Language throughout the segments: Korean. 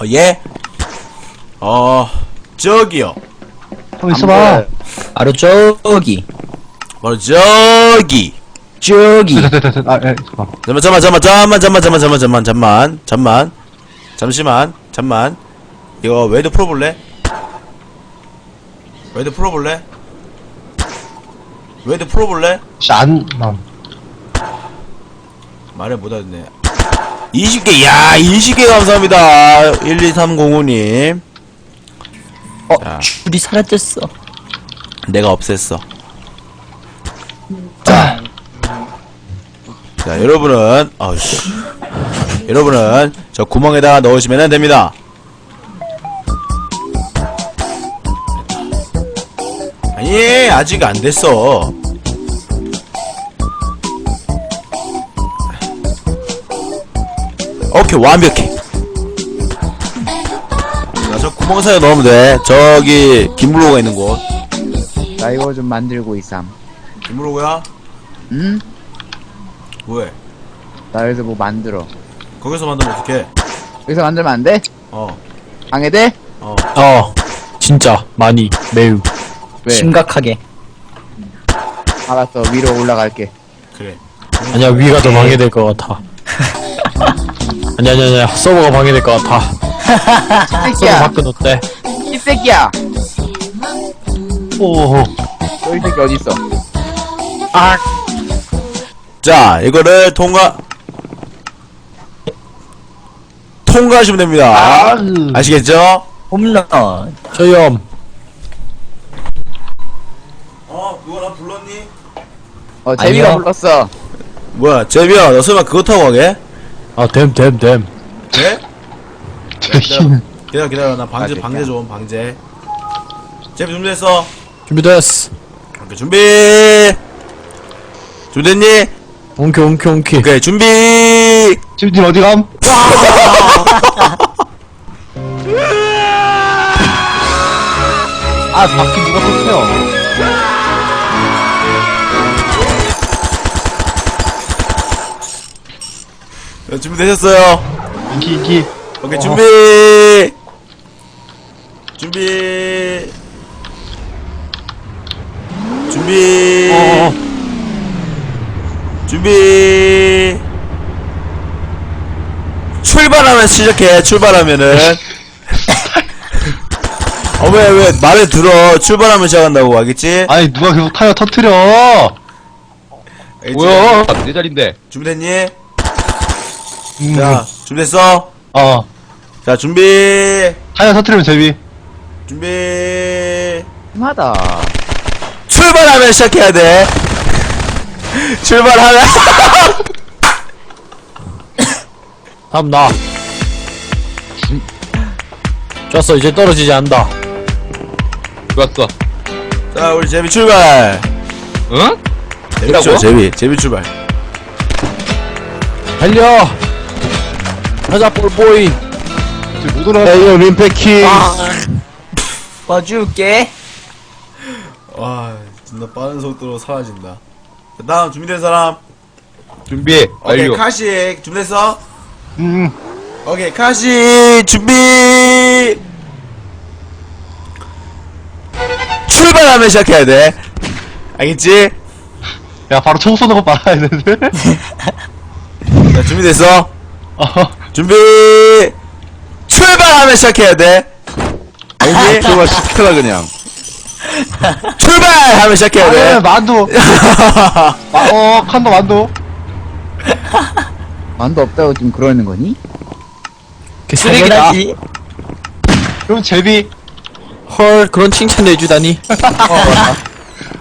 어, 예? 어, 저기요. 형 있어봐. 바로 저기 바로 저기. 저기. 아, 예, 있어봐. 잠만, 잠만, 잠만, 잠만, 잠만, 잠만, 잠만, 잠만, 잠만, 잠만, 잠시만, 잠만. 이거 웨이드 풀어볼래? 웨이드 풀어볼래? 웨이드 풀어볼래? 씨, 안, 남. 말을 못하겠네. 20개, 야, 20개 감사합니다. 12305님. 어 자. 줄이 사라졌어 내가 없앴어. 자. 자, 여러분은, 아우씨. 여러분은 저 구멍에다가 넣으시면 됩니다. 아니, 아직 안 됐어. 완벽해. 자, 저 구멍 사이에 넣으면 돼. 저기, 김블로가 있는 곳. 나 이거 좀 만들고 있삼. 김블로그야? 응? 왜? 나 여기서 뭐 만들어. 거기서 만들면 어떡해? 여기서 만들면 안 돼? 어, 방해돼? 어. 어 진짜 많이 매우 왜? 심각하게 알았어. 위로 올라갈게. 그래. 아니야 위가 더 방해될 것 같아 아니야 아니야 아니야 서버가 방해될 것 같아 서버 새끼야! 바꾼 어때? 이 새끼야! 오호 너이 새끼 어딨어? 자, 이거를 통과, 통과하시면 됩니다. 아시겠죠? 홈런 저염 어, 그거 나 불렀니? 어, 재미가 아니요. 불렀어. 뭐야, 제비야, 너 설마 그거 타고 가게? 아됨됨됨 네? 저 힘. 기다려, 기다려. 나 방제, 아, 방제 좀, 방제. 제비 준비됐어? 준비됐어 오케이, 준비! 준비됐니? 옹키 옹키 옹키 오케이, 준비! 지금 님 어디 감? 아, 바퀴 누가 터트려? 자, 준비되셨어요? 인기, 인기. 오케이, 어. 준비! 준비! 준비! 어, 준비 출발하면 시작해 출발하면은 어 왜 왜 말을 들어 출발하면 시작한다고 알겠지? 아니, 누가 계속 타이어 터트려? 알겠지? 뭐야? 내 자리인데. 준비됐니? 음, 자 준비됐어? 어. 자 준비 타이어 터트리면 재미. 준비 심하다. 출발하면 시작해야 돼 출발하면 다음 나 좋았어 이제 떨어지지 않는다 좋았어. 자 우리 제비 출발 응? 제비 뭐라고? 출발 제비 제비 출발 달려 가자 볼보이 지금 못 올라가. 에이어 림패킹. 봐줄게 와 진짜 빠른 속도로 사라진다 자, 다음 준비된 사람 준비 오케이 완료. 카시 준비됐어? 음, 오케이 카시 준비 출발하면 시작해야 돼 알겠지? 야, 바로 총 쏘는 거 말아야 되는데? 자 준비됐어? 어. 준비 출발하면 시작해야 돼 알겠지? 출발 시켜라 그냥. 출발하면 시작해야 아, 돼 만두. 아, 어, 칸도 만두. 만도 없다고 지금 그러는 거니? 그 쓰레기다 당연하지 그럼 제비. 헐 그런 칭찬 내주다니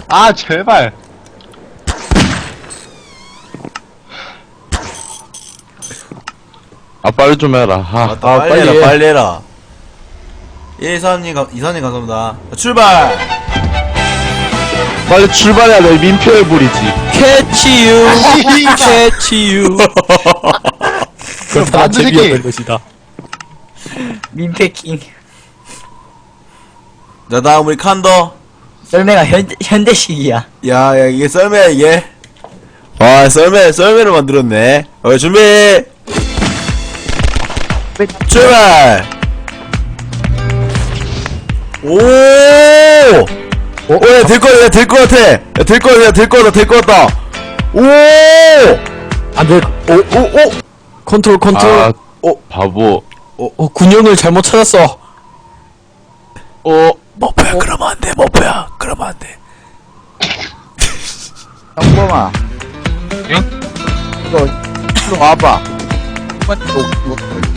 아, 제발. 아 빨리 좀 해라. 아, 맞다, 아, 빨리, 빨리 해라 해. 빨리 해라 예 이사님 감- 이사님 감사합니다 자, 출발 빨리 출발해야 돼. 민폐를 부리지. 캐치 유 캐치 유 그렇다 만두 새끼. 제비가 될 것이다 민폐킹 자 다음 우리 칸더 썰매가 현, 현대식이야 야, 야, 이게 썰매야, 이게. 와, 썰매, 썰매를 만들었네. 오케이, 준비! 출발! 오! 오, 야, 될 거, 야, 될거 같아! 야, 될 거, 야, 될 거다, 될거 같다! 오! 안 돼. 오, 오, 오! 컨트롤, 컨트롤. 아, 어. 바보. 어, 군형을 잘못 찾았어. 어, 머프야, 그러면 안 돼, 머프야. 그러면 안 돼. 형범아. 응? 이거, 이리 와봐. 이번, 어, 이거, 자,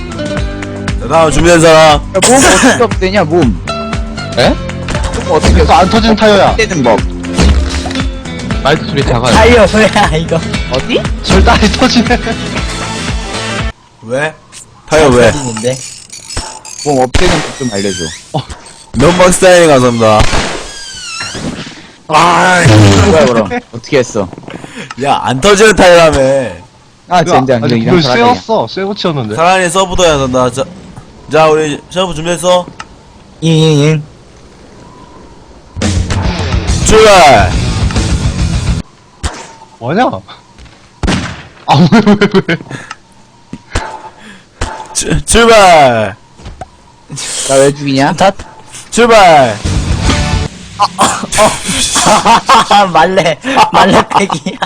다음 준비된 사람. 야, 몸 어떻게 없애냐, 몸. 에? 몸 어떻게 이거 안 터진 타이어야. 없애는 법. 마이크 소리 작아요. 타이어 뭐야 이거 어디? 절단이 터지네. 왜? 타이어 왜? 있는데 몸 없애는 법 좀 알려줘. 면박 스타일이 감사합니다. 뭐야, 그럼. 어떻게 했어? 야, 안 터지는 타이어라며. 아, 이거 젠장. 이거 이걸 이런 사람이야. 쎄었어. 쎄고 치웠는데. 사랑이 서브도야 선다. 자, 자, 우리 셔브 준비했어? 잉잉잉 출발! 뭐냐? 아, 왜, 왜, 왜. 출- 출발! 나 왜 죽이냐? 다 출발! 말레 말레 패기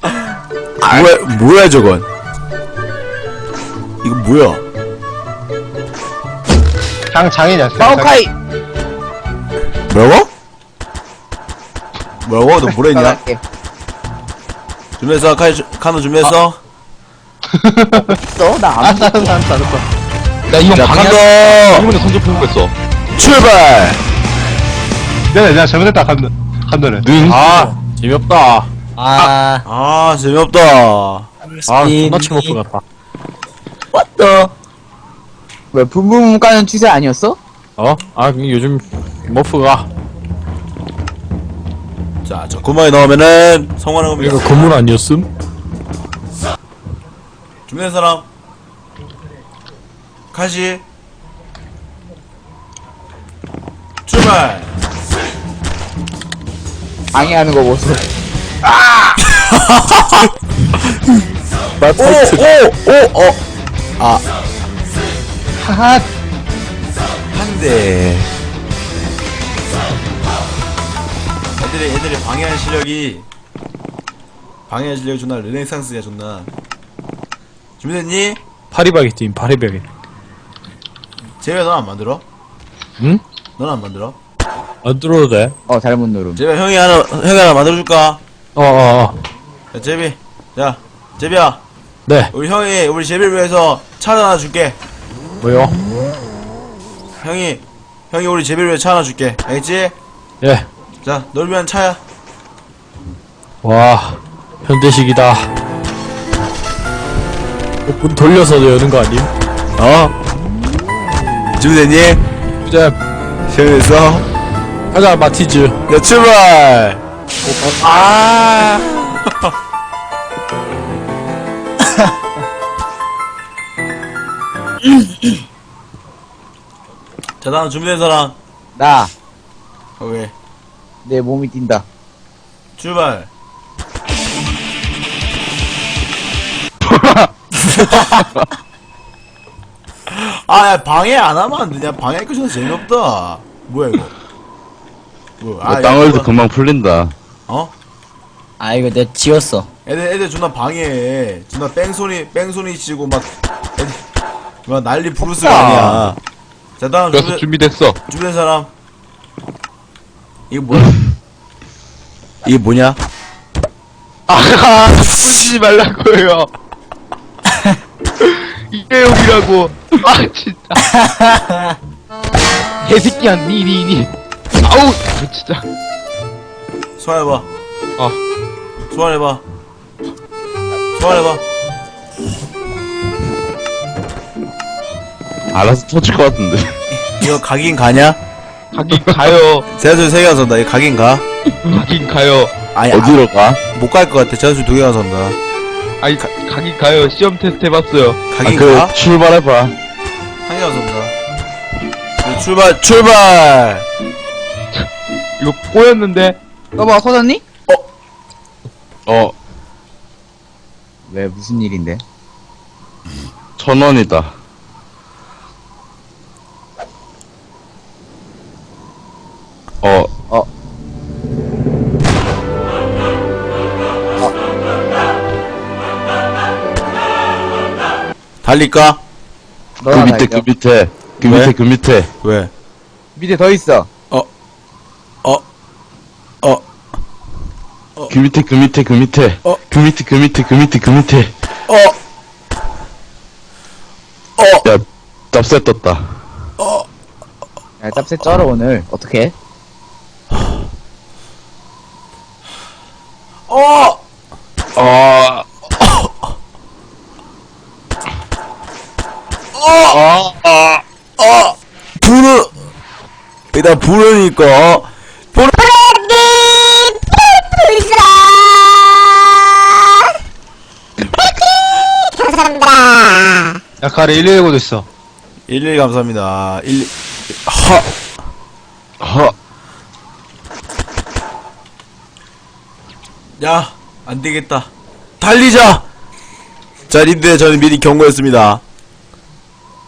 뭐야, 뭐야, 저건? 이거 뭐야? 장, 장이냐, 장. 마오카이! 뭐라고? 뭐라고? 너 뭐라 했냐? 준비했어? 카이, 주- 카노 준비했어? 있어? 나 안. 알았어, 알았어, 알았어. 나 이거 자, 방해. 카노! 이번에 선제 뽑겠어. 출발! 내가, 내가 잘못했다, 간다. 간다네. 능. 아, 재미없다. 아 아, 재미없다. 아, 스팀이. 존나 치모프 같다. What 왜, 붐붐 까는 추세 아니었어? 어? 아, 근데 요즘 머프가 자, 저 구멍에 넣으면은 성공하는 겁니다. 이거 건물 아니었음? 준비된 사람? 카시. 출발! 방해하는 거 보소. 오, 오, 오, 어. 아, 하하. 한 대. 애들이, 애들이 방해할 실력이, 방해할 실력이 존나 르네상스야, 존나. 준비됐니? 파리바게트인 파리바게트. 제가 넌안 만들어? 응? 넌안 만들어? 안 들어도 돼? 어, 잘못 누름. 제가 형이 하나, 형이 하나 만들어줄까? 어, 어, 어. 야, 제비. 야, 제비야. 네, 우리 형이 우리 제비를 위해서 차 하나 줄게. 뭐요? 형이, 형이 우리 제비를 위해서 차 하나 줄게. 알겠지? 예. 자, 널 위한 차야. 와, 현대식이다. 어, 문 돌려서도 여는 거 아님? 어? 준비됐니? 준비됐어? 가자, 마티즈. 야, 출발! 아! 자, 다음 준비된 사람. 나, 오케이. 내 몸이 뛴다. 출발. 아, 야, 방해 안 하면 안 되냐? 방해 끝이 재미없다. 뭐야, 이거? 뭐야, 아, 땅을도 이거- 금방 풀린다. 어? 아 이거 내가 지웠어 애들, 애들 존나 방해해. 존나 뺑소니, 뺑소니 치고 막, 애들, 막 난리 부르스가 아니야. 자, 다음 준비, 준비됐어. 준비된 사람. 이거 뭐야? 이게 뭐냐? 아하, 뿌리지 말라고요. 이게 여기라고. 아, 진짜. 개새끼야, 니, 니, 니. 아우, 저 진짜. 소환해봐. 어. 소환해봐. 소환해봐. 알아서 터질 것 같은데. 이거 가긴 가냐? 가긴 가요. 제자술 3개가 선다. 이거 가긴 가? 가긴 가요. 아니, 어디로 가? 못 갈 것 같아. 제자술 2개가 선다. 아니, 가, 가긴 가요. 시험 테스트 해봤어요. 가긴 그, 가? 출발해봐. 한 개가 선다. 네, 출발, 출발! 이거 꼬였는데? 너봐, 터졌니? 어, 왜, 무슨 일인데? 천 원이다. 어. 어. 달릴까? 그, 그 밑에 그 달려. 밑에 그 왜? 밑에 그 밑에 왜? 밑에 더 있어. 어. 어. 어. 어, 그 밑에 그 밑에 그 밑에 어. 그 밑에 그 밑에 그 밑에 그 밑에 어, 어. 야 짭새 떴다 어. 야, 짭새 쩔어, 오늘. 어떻게? 어! 아, 부르, 일단 부르니까, 부르, 야, 가래 119 됐어. 11 감사합니다. 1, 하, 허. 야, 안 되겠다. 달리자! 자, 린드, 저는 미리 경고했습니다.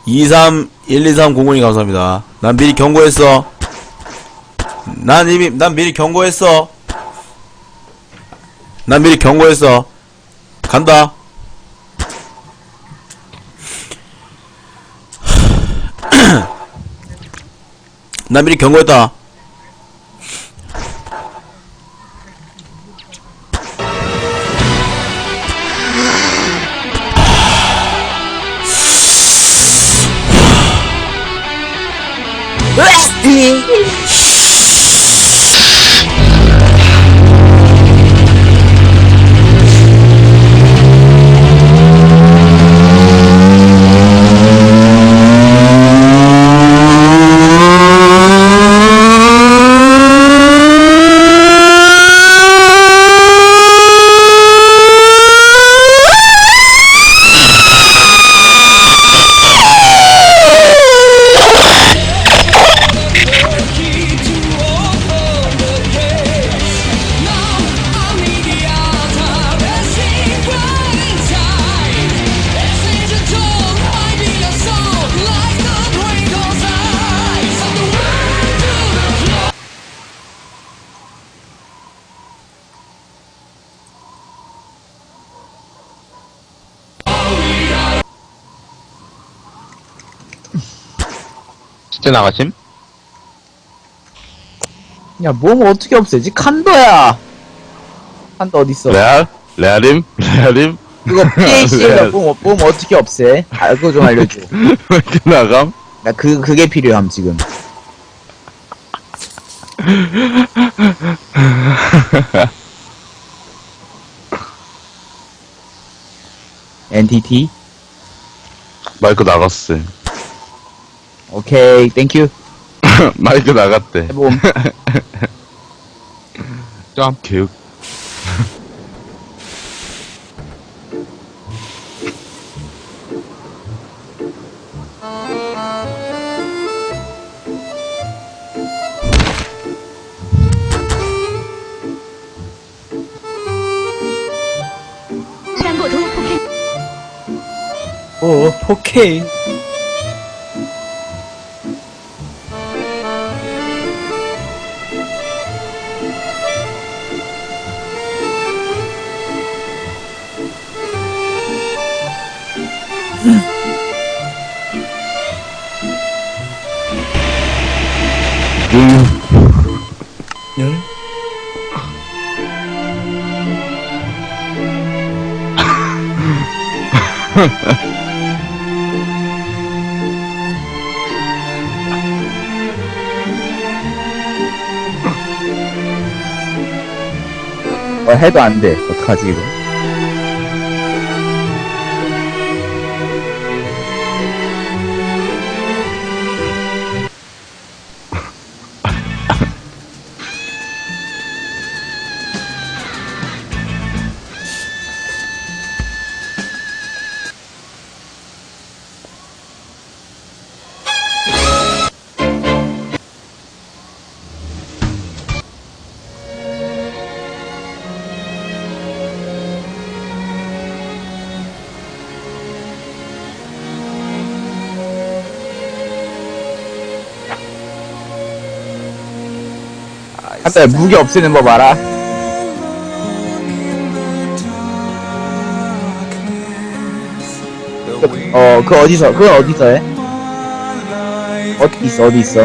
23, 12305이 감사합니다. 난 미리 경고했어. 난 이미, 난 미리 경고했어. 난 미리 경고했어. 간다. 난 미리 경고했다. 진짜 나가심? 야, 몸 어떻게 없애지? 칸더야! 칸더 어딨어? 레알? 레알임? 레알임? 이거 PAC에서 레알. 몸, 몸 어떻게 없애? 아, 그거 좀 알려줘. 왜 이렇게 나감? 나 그, 그게 필요함, 지금. NTT? 마이크 나갔어. 오케이, 땡큐. 마이크 나갔대. 해봄. 짬 개육. 오케이. 열? 어, 해도 안 돼. 어떡하지, 이거? 한달 무기 없애는 법 알아? 어, 그 어디서, 그 어디서 해? 어디 있어, 어디 있어?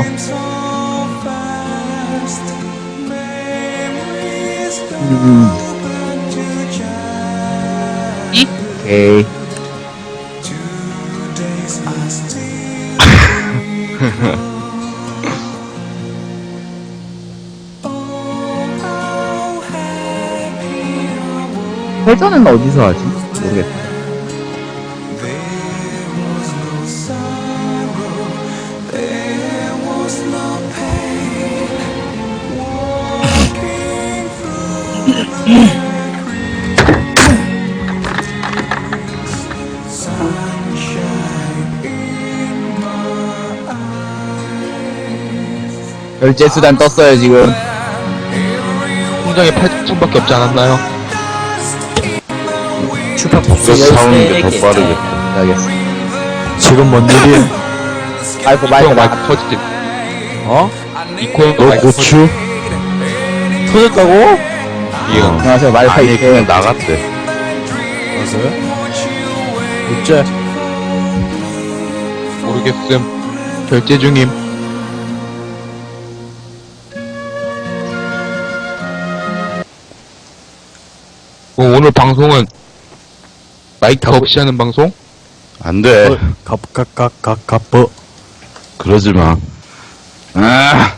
음. 이? 오케이. 회전은 어디서 하지? 모르겠다. 결제 수단 떴어요 지금. 통장에 8천밖에 없지 않았나요? 이거 사오는 게더 빠르겠다. 알겠어. 지금 뭔 일이야? 마이크 마이크 형 나. 마이크 터지지. 어? 이코 형너 마이크 고추? 터졌다고? 이거 안녕하세요 마이크 아니. 그냥 나갔대. 맞아요? 어째? 모르겠음. 결제 중임. 어, 오늘 방송은 마이크 없이 하는 방송? 안 돼. 어, 갑갑갑갑갑버 그러지 마. 아,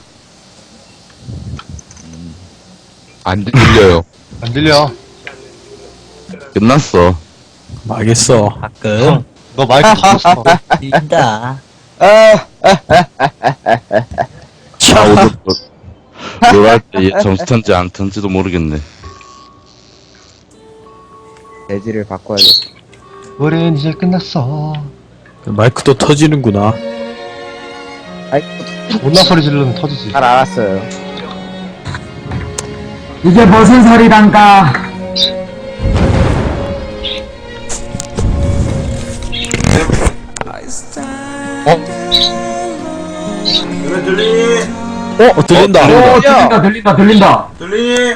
안 들려요. 안 들려. 끝났어. 알겠어 가끔 너 마이크 켰어. 들린다. 아, 아, 오늘 놀할 때얘 점수 턴지 안 턴지도 모르겠네. 대지를 바꿔야겠어. 우린 이제 끝났어. 마이크도 터지는구나 존나 소리 지르면 터지지. 잘 알았어요. 이게 무슨 소리란가? 어? 어 들린다 오, 들린다, 들린다, 들린다. 들리니?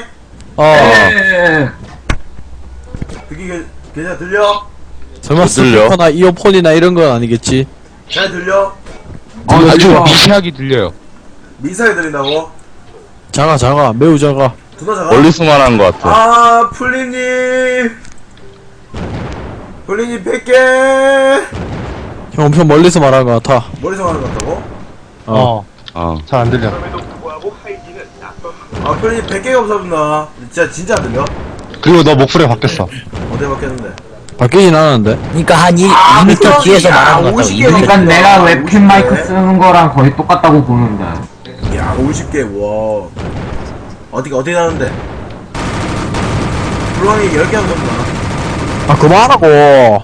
어 예. 그게 게- 괜찮아 들려? 설마 들려? 스피커나 이어폰이나 이런 건 아니겠지? 잘 들려? 아주 들려. 미세하게 들려요. 미사에 들린다고? 작아 작아 매우 작아 두나 작아? 멀리서 말하는 것 같아. 아 풀리님 풀리님 100개 형 엄청 멀리서 말하는 것 같아 머리서 가는 것 같다고? 어. 어. 잘 안 들려. 아 풀리님 100개가 없어졌나? 진짜 진짜 안 들려? 그리고 너 목소리가 바뀌었어. 어디 바뀌었는데? 바뀌진 않았는데 그러니까 한 2, 2m 뒤에서 말하는 것 같다고. 50개 2m 그러니까 어, 내가 네, 웹캠 마이크 50개. 쓰는 거랑 거의 똑같다고 보는데. 야 50개 와 어떻게 어떻게 나는데? 플랑이 10개 하는 겁니다 아 그만하고